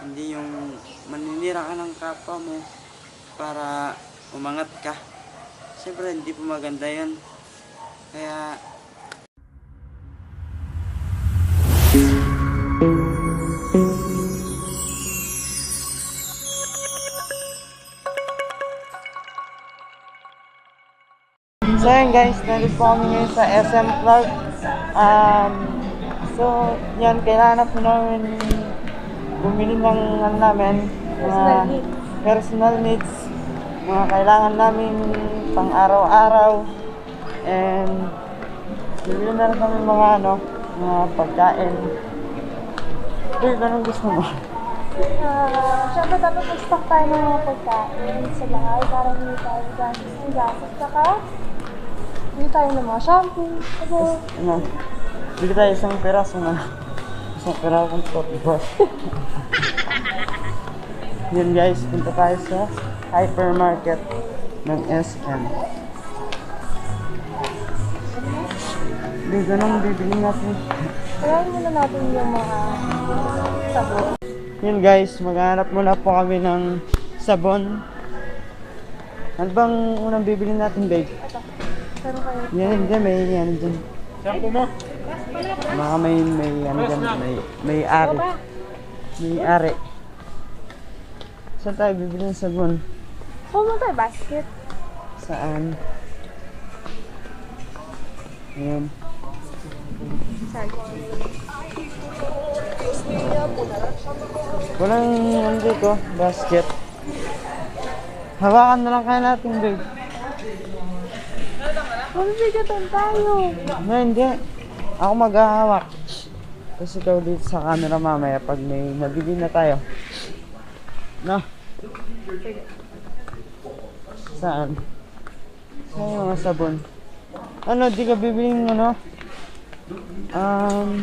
Hindi yung maninira ka ng kapwa mo para umangat ka. Siyempre, hindi po maganda yun. Kaya, So yun guys, nandito po kami ngayon sa SM Clark. Um, so, yan, kailangan po namin bumili ng ano namin, mga Personal needs. mga kailangan namin pang araw-araw. And, bibili na rin kami mga ano, mga pagkain. Babe, anong gusto mo? Ah, syempre dapat mag-stock tayo ng mga pagkain sa bahay para hindi tayo gastos ng gastos. Saka, hindi tayo ng mga shampoo. Kasi, Ano? Tayo isang peraso na. Isang perasong coffee brush. Yan guys, punta tayo sa hypermarket ng SM. Hindi, ganun bibili natin. kailangan muna natin yung mga sabon. Yun guys, maghanap muna po kami ng sabon. Ano bang unang bibili natin, babe? Ito. Pero kayo. Yan, dyan, may ano dyan. Shampoo mo? Baka may, may ano dyan, may, may ari. May ari. Saan tayo bibili ng sabon? Huwag mo tayo basket. Saan? Ayan. Sorry. Walang ano dito, basket. Hawakan na lang kaya natin, babe. Mabibigatan tayo. No, hindi. Ako maghahawak. Kasi ikaw dito sa camera mamaya pag may nabili na tayo. No? Saan? Saan yung mga sabon? Ano, di ka bibiling ano? Um,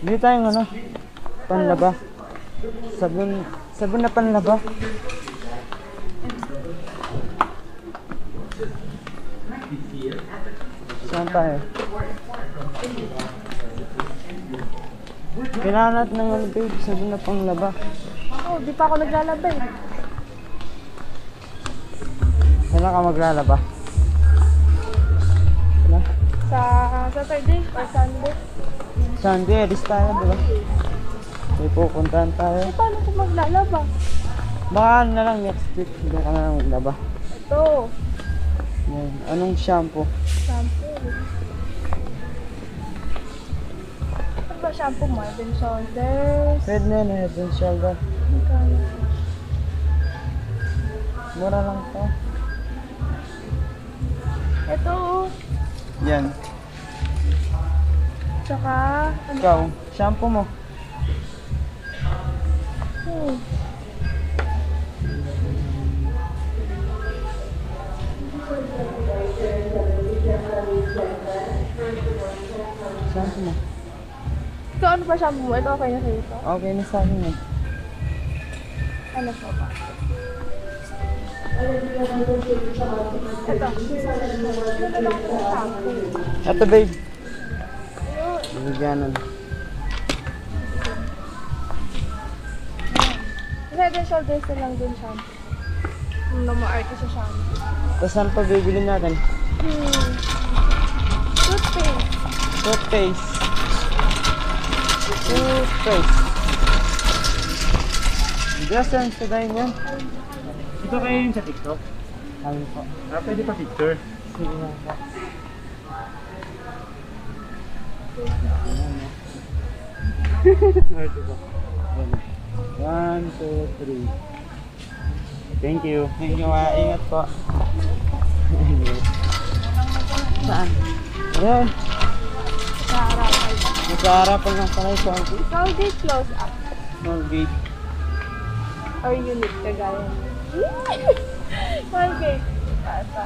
di tayong ano? Panlaba. Sabon, sabon na panlaba. Saan tayo? Kailangan natin ng ano babe, sabon na panglaba. Oh, di pa ako naglalabay. Kailan ka maglalaba? Wala? Sa Saturday or Sunday. Sunday, alis tayo, di ba? May pupuntahan tayo. Eh, paano kung maglalaba? Baka ano na lang next week, hindi ka na lang maglaba. Ito. Yan. Anong shampoo? Shampoo. Ano ba shampoo mo? Head and Shoulders. Pwede na yun, head and shoulder. Magkano? Mura lang to. Ito. Yan. Tsaka, ano? Ikaw, shampoo mo. Hmm. Ito, ano ba shampoo mo? Ito okay na sa'yo ito? Okay na sa akin yan. Ano pa ba? Ito. Ano na lang itong shampoo? Ito babe. Ayun. Bigyanan. Head and Shoulders na lang din shampoo. Yung na ma-arte sa shampoo. Tapos saan pa bibili natin? Hmm. Toothpaste. Toothpaste. Toothpaste. Just saan sa dahil yan? Ito kayo yung sa TikTok? Kami po. Ah, pwede pa picture. Sige lang po. One, two, three. Thank you. Thank you, ah. Ingat po. Saan? Ayan. Sa harapan. Nasa harapan lang pala yung Shanky. Colgate close up. Colgate. Or unit kagaya. Colgate. Asa.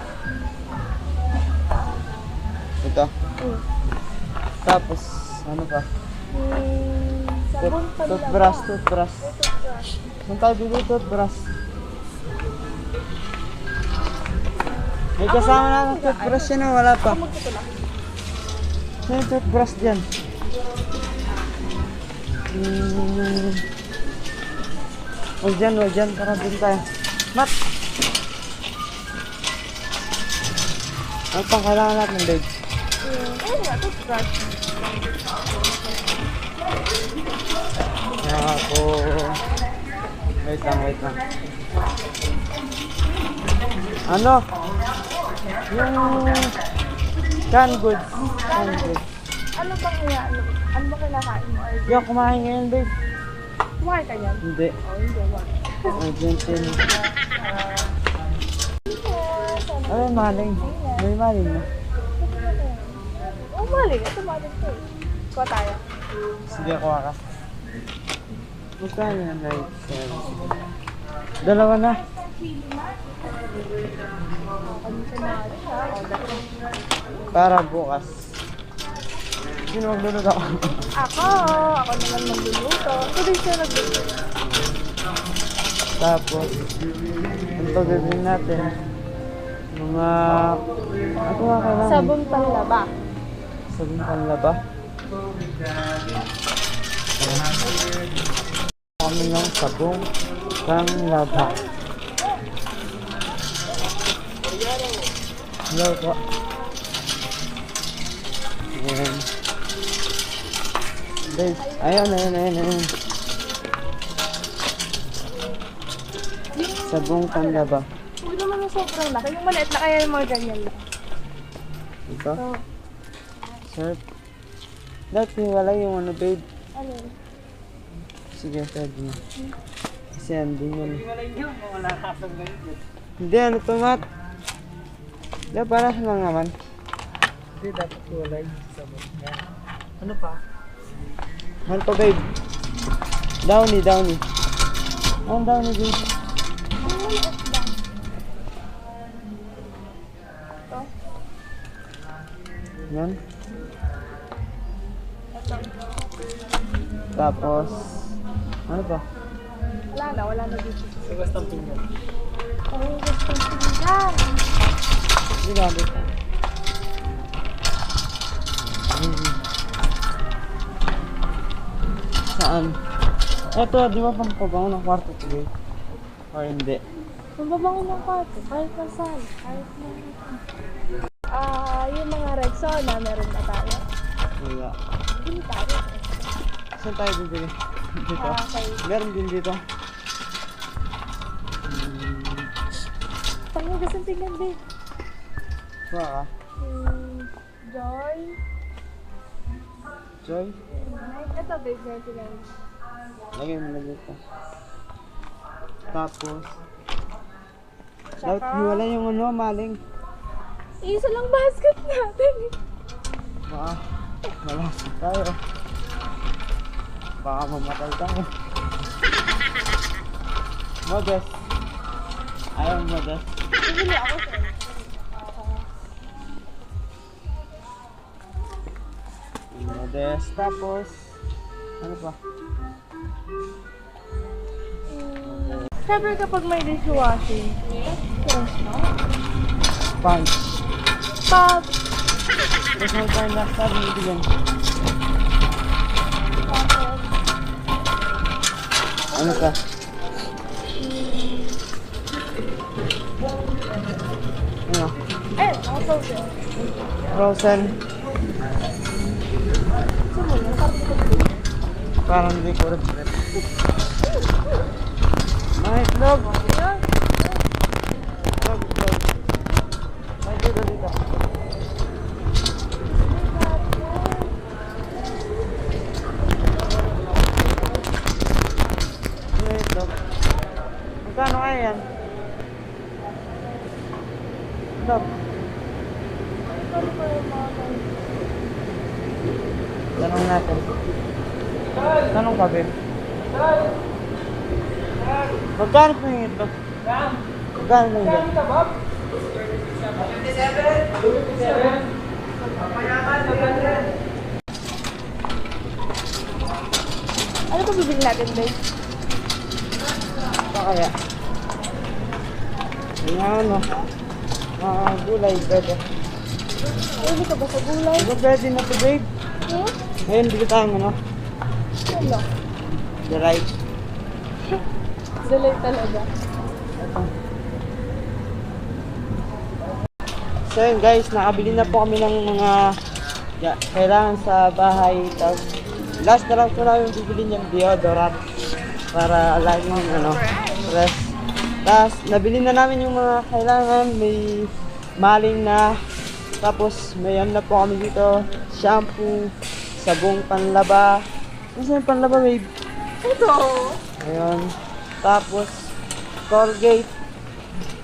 Ito. Hmm. Tapos, ano pa? Hmm. Sabon pa Toothbrush, toothbrush. Toothbrush. Saan tayo bibili toothbrush? May kasama na akong toothbrush yan wala pa? Saan yung toothbrush dyan? Hmm. Huwag dyan, huwag dyan. Tara, dun tayo. Mat! Ano pang kailangan natin, babe? Ako... Wait lang, wait lang. Ano? Yung... Canned goods. Canned goods. Ano bang kaya, ano, ano ba kinakain mo? Or ako kumain ngayon, babe. kumain ka yan? Hindi. Oh, hindi, wag. Argentine. Ano yung maling? May maling na. Oh, mali. Ito mali ko eh. Kuha tayo. Sige, kuha ka. Magkano yan, right? Dalawa na. Para bukas. Sino magluluto ako? Ako! Ako naman magluluto. Ako din siya nagluluto. Tapos, pa bibili natin? Mga... Ano nga kailangan? Sabon panlaba. Sabon panlaba. Kami ng sabong panlaba. Hello po. Ayan. Guys, ayun, ayun, ayun, ayun. Sabong panlaba. Huwag naman yung sobrang laki. Yung maliit na kaya yung mga ganyan lang. Ito, So, sir. Dati wala yung ano, babe. ano? Sige, pwede na. Kasi andun yun. Hindi, ano to, Mat? Hindi, para lang naman. Hindi, dapat walay sa mga. Ano pa? Ano to, babe? Downy, downy. Ano downy, babe? Yan. Tapos, ano pa? Wala na, wala na dito. Sa gastang pinggan. Oh, gusto ko pinggan. Hindi gamit pa. Saan? Eto, di ba pang pabango ng kwarto to, babe? Or hindi? Mababango ng kwarto, kahit na saan, kahit na... Ah, yung mga Rexona, meron na tayo. Wala. Bili tayo. Saan tayo bibili? Dito? Ah, kay... Meron din dito. Hmm, Tango, gusto tingnan, babe. Kuha ka. Hmm, Joy. Joy? Ito, babe, 99. Lagay mo na dito. Tapos, dapat hiwala yung ano, maling. isa lang basket natin. Baka, malasig tayo. Baka mamatay tayo. Modest. Ayaw modest. Bibili ako sa Modest. Tapos, ano pa? Siyempre kapag may dishwashing, yes, no? Punch. Pag, Tapos may time last time, bibigyan. Ano ka? Ano? eh, also. Frozen. Parang hindi ko rin. Mga itlog. Yun. Itlog, itlog. May dito dito. May itlog. Magkano kaya yan? Itlog. Ano ba yung mga ganyan? Tanong natin. Tanong ka, babe. Magkano po yung itlog? Magkano po yung itlog? Ano ba bibili natin, babe? Ito kaya. Yung ano, mga gulay, pwede. Hindi ka ba sa gulay? Pwede na to, babe. Ngayon, bili tayo ano. Ano? Delight. Delay talaga. So yun guys, nakabili na po kami ng mga ya, kailangan sa bahay. Tapos last na lang po namin bibili niyang deodorant para laging ano, fresh. Tapos nabili na namin yung mga kailangan. May maling na. Tapos may ano na po kami dito. Shampoo, sabong panlaba. Ano yung panlaba? May Ito. Ayun. Tapos, Colgate.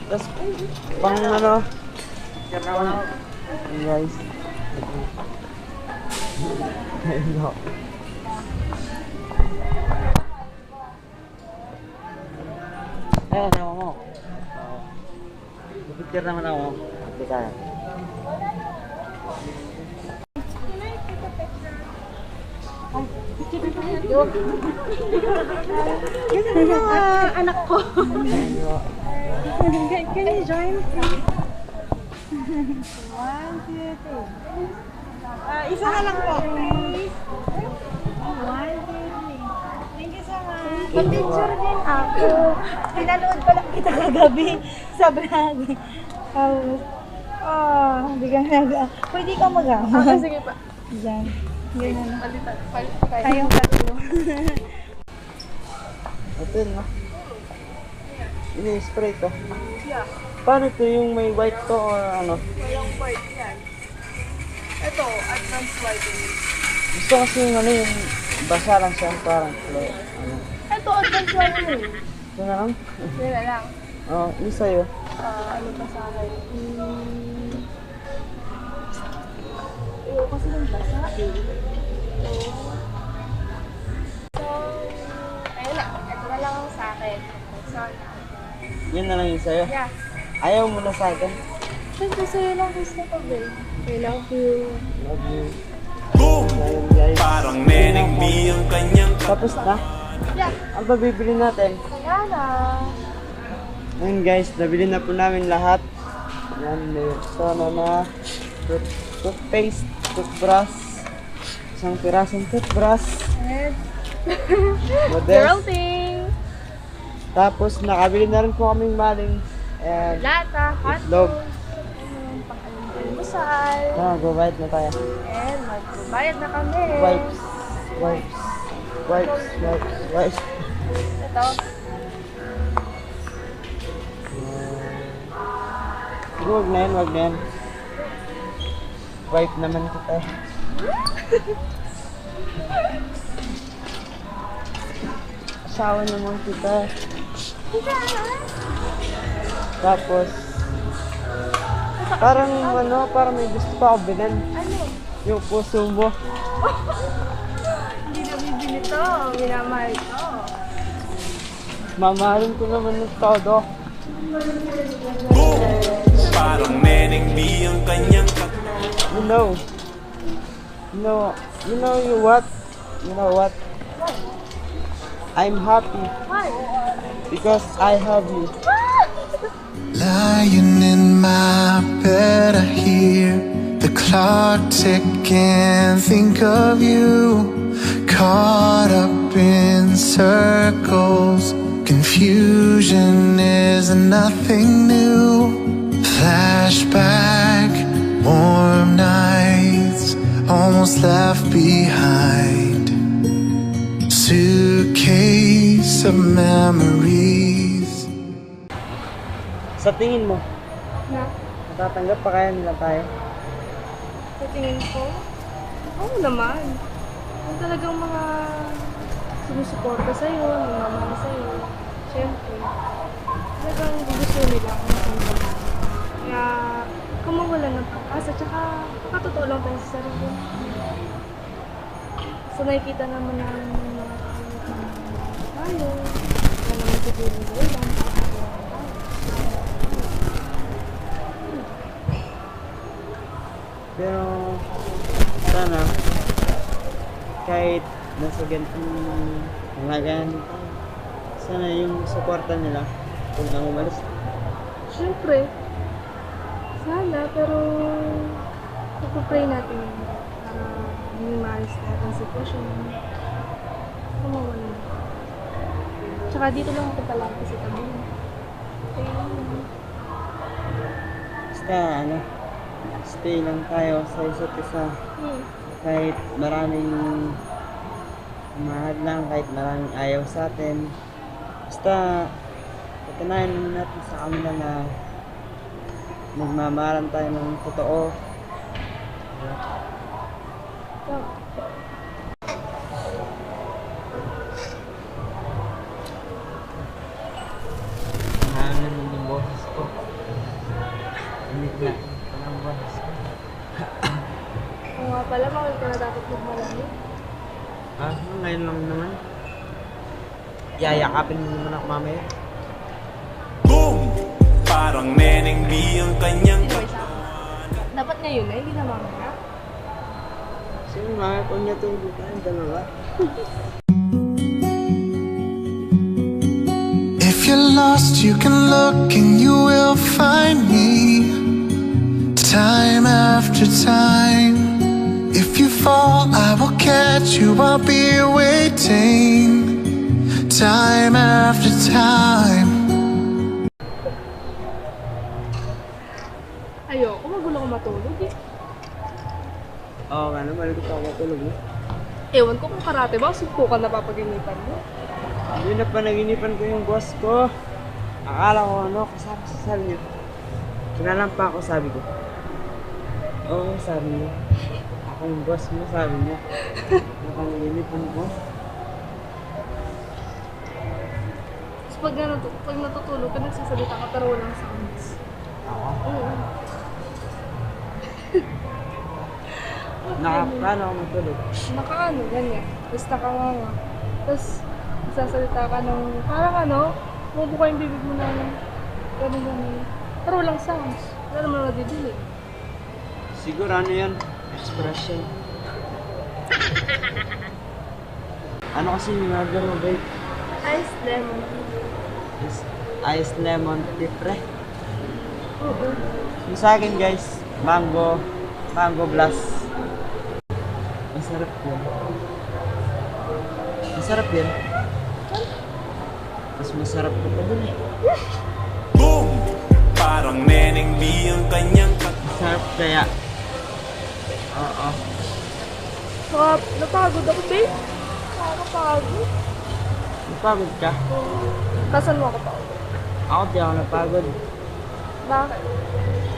Tapos, pang ano. Ayun, guys. Ayun ako. Ayun, ako mo. Picture naman ako. Hindi kaya. anak ko. can, can you join? One, two, three. Ah, isa ka lang po. One, two, three. Thank you so much. Pa-picture din ako. Pinanood pa lang kita kagabi sa vlog. Tapos, ah, hindi ka nag... Pwede ka mag-ama. Ah, sige pa. Diyan. Ganyan. Palitan. Tayong tatlo. Ito yun, no? Ini-spray to. Paano ito yung may white to or ano? Walang white yan. Ito, advanced whitening. Gusto kasi yung ano yung basa lang siya parang flow. Ano? Ito, advanced whitening. Ito na lang? Yan na lang. Oo, oh, yung sa'yo. Ah, ano pa sa akin? Hmm. Kasi ng basa. So, ayun na. Ito na lang ang sa akin. Sana. Yun na lang yung sa'yo. Yeah. Ayaw mo na sa akin. Siyempre sa'yo lang gusto ko, babe. I love you. Love you. Boom! Ayun guys. Parang Neneng B ang kanyang Tapos na. Yeah. Ang babibili natin? Kaya na. Ayun guys, nabili na po namin lahat. Yan, may sana na tooth- toothpaste, toothbrush, isang pirasong toothbrush, modest. girl thing. Tapos nakabili na rin po kaming maling and Lata, hot Itlog. pang-almusal. ah, go-bite na tayo. And magbabayad na kami. Wipes, wipes, wipes, wipes, wipes. Ito. Huwag na yan, huwag na yan. Wipe naman kita. Asawa naman kita. Tapos, parang ano, parang may gusto pa ako bilhin. Ano? Yung puso mo. Hindi na bibili to. Minamahal to. Mamahalin ko naman ng todo. boom! Parang Neneng B ang kanyang You know. You know, you know you what? You know what? I'm happy because I have you. Lying in my bed, I hear the clock ticking. Think of you, caught up in circles. Confusion is nothing new. Flashback, left behind. Suitcase of memories. Sa tingin mo, Na? matatanggap pa kaya nila tayo? Sa tingin ko? Oo naman. Kung talagang mga sumusuporta sa'yo, nagmamahal sa'yo, syempre, talagang gusto nila kung matanggap. Kaya, kung mawala ng pag-asa, tsaka katotoo lang tayo sa sarili. So, nakikita naman namin ng mga tao na tayo, na naman siguro nila lang. Pero, sana, kahit nasa ganitong halagaan, sana yung suporta nila, kung nang umalis. Siyempre, sana, pero pagpapray natin para minimalize lahat ng sitwasyon. Kumawala. Tsaka dito lang ako palagi sa tabi. Ayun. Basta ano, stay lang tayo sa isa't isa. Hmm. Kahit maraming mahal lang, kahit maraming ayaw sa atin. Basta, patunayan naman natin sa kanila na magmamahalan tayo ng totoo. Hangin mo yung boses ko. Hindi na. Ang boses ko. kung nga pala, bawal ka na dapat magmalamig. Ah, ngayon lang naman. Yayakapin mo naman ako mamaya. Parang neneng B ang kanyang? Dapat ngayon na, hindi na mamaya. Sino mga kung niya itong bukaan, dalawa? If you're lost, you can look and you will find me time after time. If you fall, I will catch you, I'll be waiting time after time. Oo nga naman, malagit ako matulog mo. Ewan ko kung karate ba, subukan na papaginipan mo. Hindi na panaginipan ko yung boss ko. Akala ko ano, kasama sa sal niya. Kinalampa ako, sabi ko. Oo, sabi niya. Ako yung boss mo, sabi niya. Napanginipan ko. Tapos pag, natu pag natutulog ka, nagsasalita ka pero walang sounds. Ako? Oo. Naka, paano ako matulog? Nakaano, ganyan. Tapos nakanganga. Tapos, nagsasalita ka ng, parang ano, mabuka yung bibig mo na ng, ganun ganun. Pero walang sounds. Wala naman nadidinig. Siguro ano yan? Expression. ano kasi yung order mo, babe? Ice lemon. Is ice lemon tea pre. Oo. Yung sa akin guys, mango, mango blast. Masarap yun. Masarap yun. Mas masarap ko pa dun eh. Boom! Parang neneng B ang kanyang kat- Masarap kaya. Oo. Saka, napagod ako, babe. Nakakapagod. Napagod ka? Kasan mo ako pa? Ako di ako napagod. Bakit?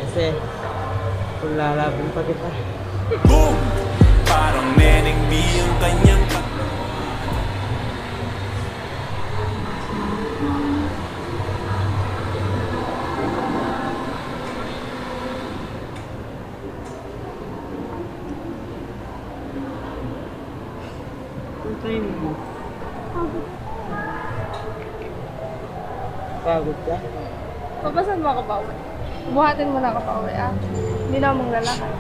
Kasi, kung lalaban pa kita. Boom! Parang neneng B ang kanyang Kung tayo mo. Pagod ka? Papasan mo ako pa uwi? Buhatin mo na ako pa uwi, ah. Hindi na akong lalakad.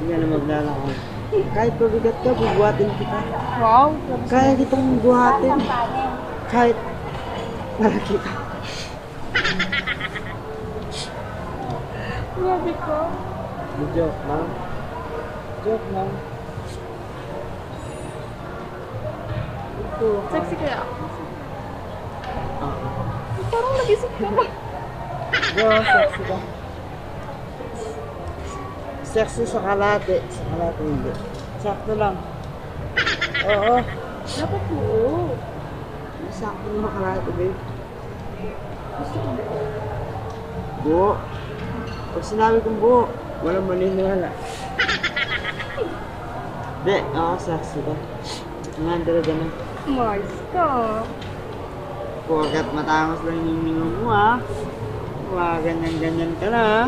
Hindi na maglalakad. Kahit pabigat ka, bubuhatin kita. Wow. Kaya kitang buhatin. Kahit malaki ka. Grabe ko. Joke lang. Joke lang. Ito. Sexy kaya ako. Oo. Parang nag-isip ka ba? Yo, Sexy sa kalate. Sa kalate hindi. Sakto lang. Oo. Dapat buo. Sakto naman kalate, babe. Gusto ko buo. Buo. Pag sinabi kong buo, walang maniniwala. Hindi, oo, sexy ka. Nga, talaga na. Mars ka. Porkat matangos lang yung mingo mo, ha? Huwag ganyan-ganyan ka na, ha?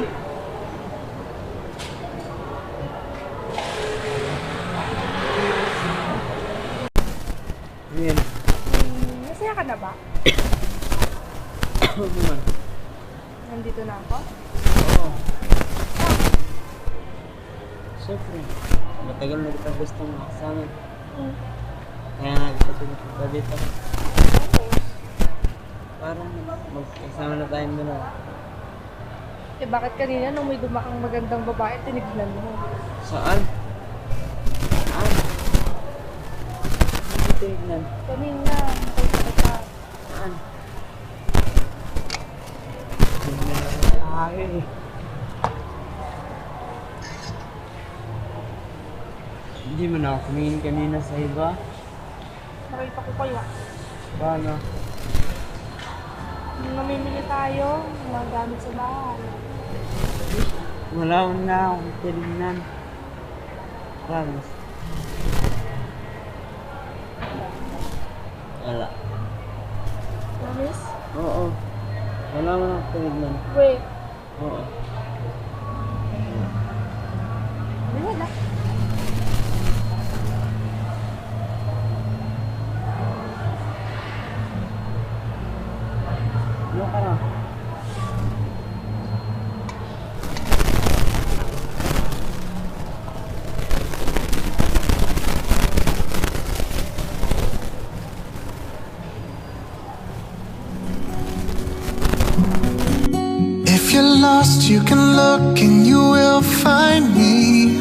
Yan. Hmm, masaya ka na ba? Naman. Nandito na ako? Oo. Siyempre. Matagal na kita gustong makasama. Hmm. Kaya nga gusto ko punta dito. Parang magkasama na tayong dalawa. Eh bakit kanina nung may dumakang magandang babae, tinignan mo? Saan? Saan? Hindi tignan. Kanina, nakita ka. Saan? Eh. Hindi mo na ako kumingin kanina sa iba. Nakita ko kaya. Paano? Nung namimili tayo, mga gamit sa bahay. Wala ko na akong tinignan. Promise. Wala. Promise? Oo. Wala mo na akong tinignan. Wait. Oo. Wala? Ano you can look and you will find me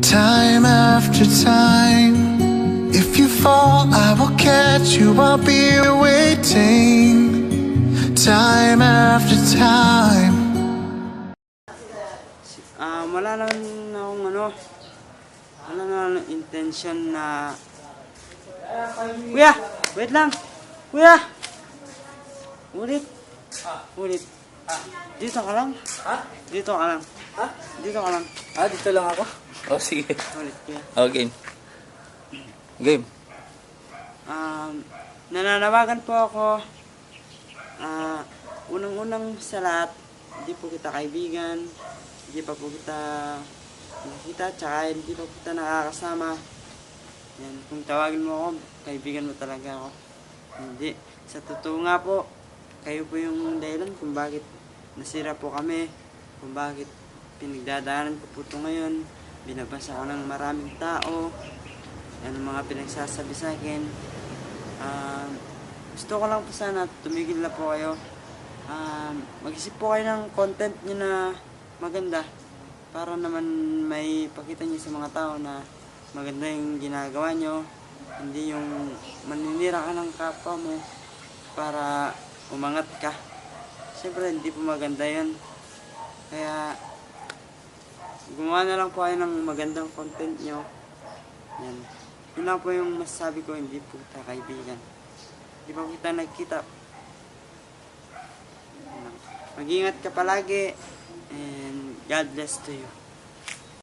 time after time. If you fall, I will catch you, I'll be waiting time after time. Ah, wala naman akong ano, wala naman intention na... Kuya! Wait lang! Kuya! Ulit! Ulit! Dito ka lang? Ha? Dito ka lang. Ha? Dito ka lang. Ah, dito lang ako? Oh, sige. Ulit, kuya. Oh, game. Game. Um, nananawagan po ako. Ah, unang-unang sa lahat, hindi po kita kaibigan, hindi pa po kita nakikita, tsaka hindi pa po kita nakakasama. Yan, kung tawagin mo ako, kaibigan mo talaga ako. Hindi. Sa totoo nga po, kayo po yung dahilan kung bakit nasira po kami, kung bakit pinagdadaanan ko po ito ngayon, binabasa ko ng maraming tao, yan ang mga pinagsasabi sa akin. Um, gusto ko lang po sana tumigil na po kayo. Um, mag-isip po kayo ng content nyo na maganda para naman may pakita nyo sa mga tao na maganda yung ginagawa nyo. Hindi yung maninira ka ng kapwa mo para umangat ka. Siyempre, hindi po maganda yun. Kaya, gumawa na lang po kayo ng magandang content nyo. Yan. Yun lang po yung masasabi ko, hindi po kita kaibigan. Hindi pa kita nagkita. Mag-ingat ka palagi and God bless to you.